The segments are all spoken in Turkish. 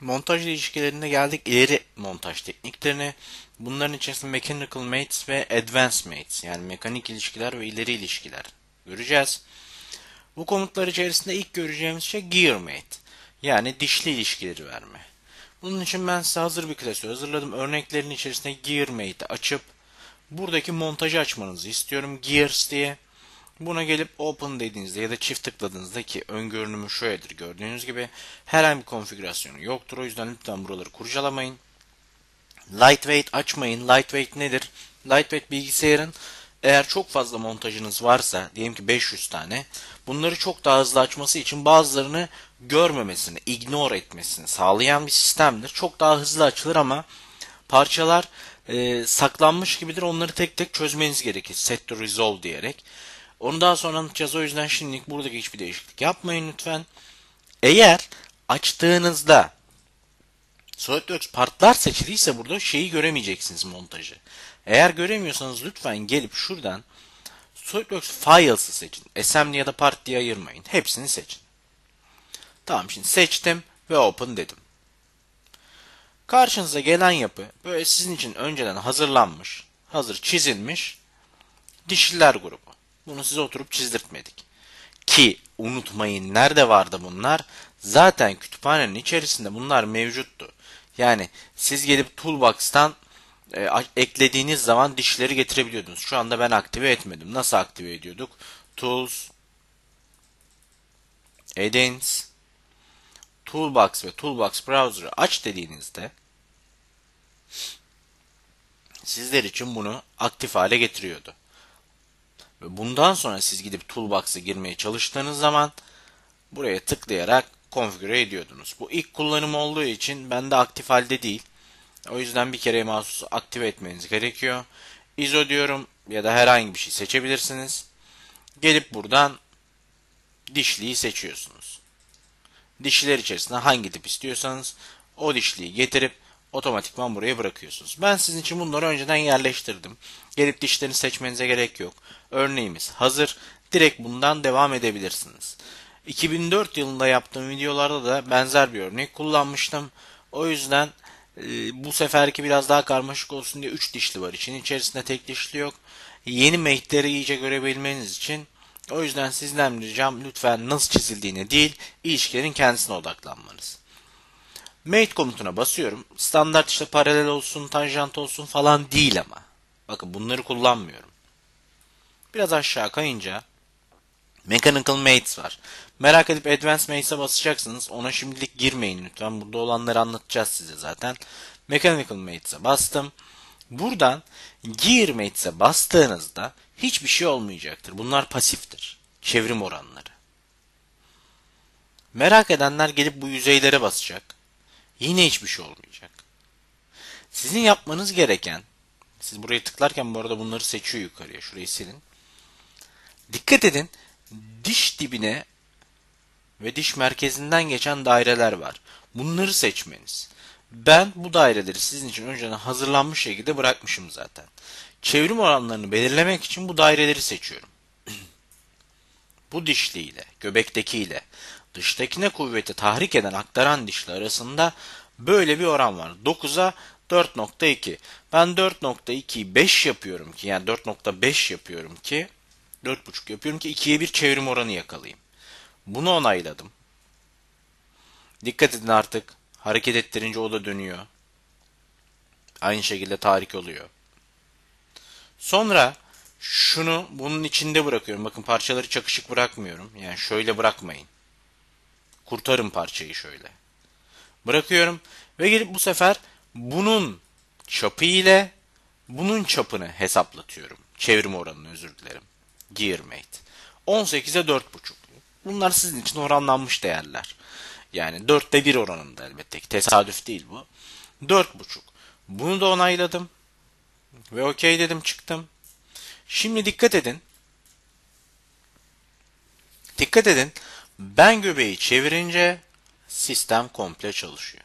Montaj ilişkilerinde geldik ileri montaj tekniklerine. Bunların içerisinde mechanical mates ve advanced mates yani mekanik ilişkiler ve ileri ilişkiler göreceğiz. Bu komutlar içerisinde ilk göreceğimiz şey gear mate yani dişli ilişkileri verme. Bunun için ben size hazır bir klasör hazırladım. Örneklerin içerisinde gear mate'i açıp buradaki montajı açmanızı istiyorum gears diye. Buna gelip open dediğinizde ya da çift tıkladığınızda ki ön görünümü şöyledir gördüğünüz gibi herhangi bir konfigürasyonu yoktur. O yüzden lütfen buraları kurcalamayın. Lightweight açmayın. Lightweight nedir? Lightweight bilgisayarın eğer çok fazla montajınız varsa diyelim ki 500 tane bunları çok daha hızlı açması için bazılarını görmemesini, ignore etmesini sağlayan bir sistemdir. Çok daha hızlı açılır ama parçalar e, saklanmış gibidir. Onları tek tek çözmeniz gerekir. Set to resolve diyerek. Onu daha sonra anlatacağız. O yüzden şimdilik buradaki hiçbir değişiklik yapmayın lütfen. Eğer açtığınızda SolidWorks partlar seçiliyse burada şeyi göremeyeceksiniz montajı. Eğer göremiyorsanız lütfen gelip şuradan SolidWorks Files'ı seçin. Assembly ya da part diye ayırmayın. Hepsini seçin. Tamam şimdi seçtim ve Open dedim. Karşınıza gelen yapı böyle sizin için önceden hazırlanmış, hazır çizilmiş dişliler grubu. Bunu size oturup çizdirtmedik. Ki unutmayın nerede vardı bunlar? Zaten kütüphanenin içerisinde bunlar mevcuttu. Yani siz gelip Toolbox'tan e, eklediğiniz zaman dişleri getirebiliyordunuz. Şu anda ben aktive etmedim. Nasıl aktive ediyorduk? Tools, Add-ins, Toolbox ve Toolbox Browser'ı aç dediğinizde sizler için bunu aktif hale getiriyordu. Ve bundan sonra siz gidip Toolbox'a girmeye çalıştığınız zaman buraya tıklayarak konfigüre ediyordunuz. Bu ilk kullanım olduğu için bende aktif halde değil. O yüzden bir kere mouse'u aktive etmeniz gerekiyor. ISO diyorum ya da herhangi bir şey seçebilirsiniz. Gelip buradan dişliyi seçiyorsunuz. Dişliler içerisinde hangi tip istiyorsanız o dişliyi getirip otomatikman buraya bırakıyorsunuz. Ben sizin için bunları önceden yerleştirdim. Gelip dişlerini seçmenize gerek yok. Örneğimiz hazır. Direkt bundan devam edebilirsiniz. 2004 yılında yaptığım videolarda da benzer bir örnek kullanmıştım. O yüzden e, bu seferki biraz daha karmaşık olsun diye 3 dişli var. İçin içerisinde tek dişli yok. Yeni mate'leri iyice görebilmeniz için o yüzden sizden ricam lütfen nasıl çizildiğine değil ilişkilerin kendisine odaklanmanız. Mate komutuna basıyorum. Standart işte paralel olsun, tanjant olsun falan değil ama. Bakın bunları kullanmıyorum. Biraz aşağı kayınca Mechanical Mates var. Merak edip Advanced Mates'e basacaksınız. Ona şimdilik girmeyin lütfen. Burada olanları anlatacağız size zaten. Mechanical Mates'e bastım. Buradan Gear Mates'e bastığınızda hiçbir şey olmayacaktır. Bunlar pasiftir. Çevrim oranları. Merak edenler gelip bu yüzeylere basacak. Yine hiçbir şey olmayacak. Sizin yapmanız gereken siz buraya tıklarken bu arada bunları seçiyor yukarıya. Şurayı silin. Dikkat edin diş dibine ve diş merkezinden geçen daireler var. Bunları seçmeniz. Ben bu daireleri sizin için önceden hazırlanmış şekilde bırakmışım zaten. Çevrim oranlarını belirlemek için bu daireleri seçiyorum. bu dişli ile, göbekteki ile, dıştakine kuvveti tahrik eden aktaran dişli arasında böyle bir oran var. 9'a 4.2. Ben 4.2'yi 5 yapıyorum ki yani 4.5 yapıyorum ki 4.5 yapıyorum ki 2'ye bir çevrim oranı yakalayayım. Bunu onayladım. Dikkat edin artık. Hareket ettirince o da dönüyor. Aynı şekilde tahrik oluyor. Sonra şunu bunun içinde bırakıyorum. Bakın parçaları çakışık bırakmıyorum. Yani şöyle bırakmayın. Kurtarın parçayı şöyle. Bırakıyorum ve gelip bu sefer bunun çapı ile bunun çapını hesaplatıyorum. Çevrim oranını özür dilerim. Gearmate. 18'e 4.5. Bunlar sizin için oranlanmış değerler. Yani 4'te 1 oranında elbette ki. Tesadüf değil bu. 4.5. Bunu da onayladım. Ve okey dedim çıktım. Şimdi dikkat edin. Dikkat edin. Ben göbeği çevirince sistem komple çalışıyor.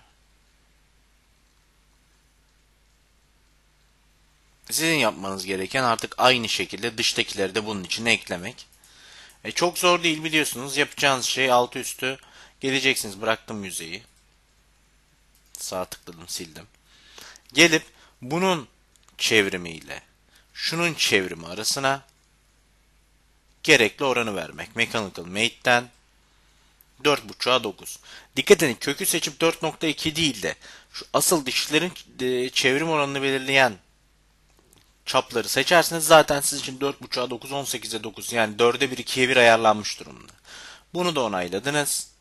Sizin yapmanız gereken artık aynı şekilde dıştakileri de bunun içine eklemek. E çok zor değil biliyorsunuz. Yapacağınız şey altı üstü geleceksiniz. Bıraktım yüzeyi. Sağ tıkladım sildim. Gelip bunun çevrimiyle şunun çevrimi arasına gerekli oranı vermek. Mechanical Mate'den 4.5'a 9. Dikkat edin kökü seçip 4.2 değil de şu asıl dişlerin e, çevrim oranını belirleyen çapları seçerseniz zaten siz için 4.5'a 9, 18'e 9 yani 4'e 1, 2'ye 1 ayarlanmış durumda. Bunu da onayladınız.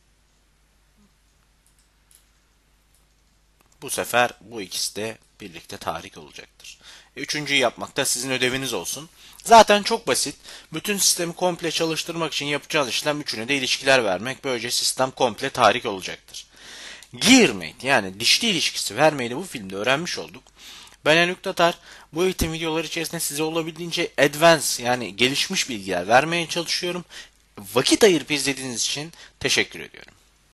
Bu sefer bu ikisi de birlikte tahrik olacaktır. Üçüncüyü yapmak da sizin ödeviniz olsun. Zaten çok basit. Bütün sistemi komple çalıştırmak için yapacağınız işlem üçüne de ilişkiler vermek. Böylece sistem komple tahrik olacaktır. Gearmate yani dişli ilişkisi vermeyi de bu filmde öğrenmiş olduk. Ben Enük Tatar. Bu eğitim videoları içerisinde size olabildiğince advanced yani gelişmiş bilgiler vermeye çalışıyorum. Vakit ayırıp izlediğiniz için teşekkür ediyorum.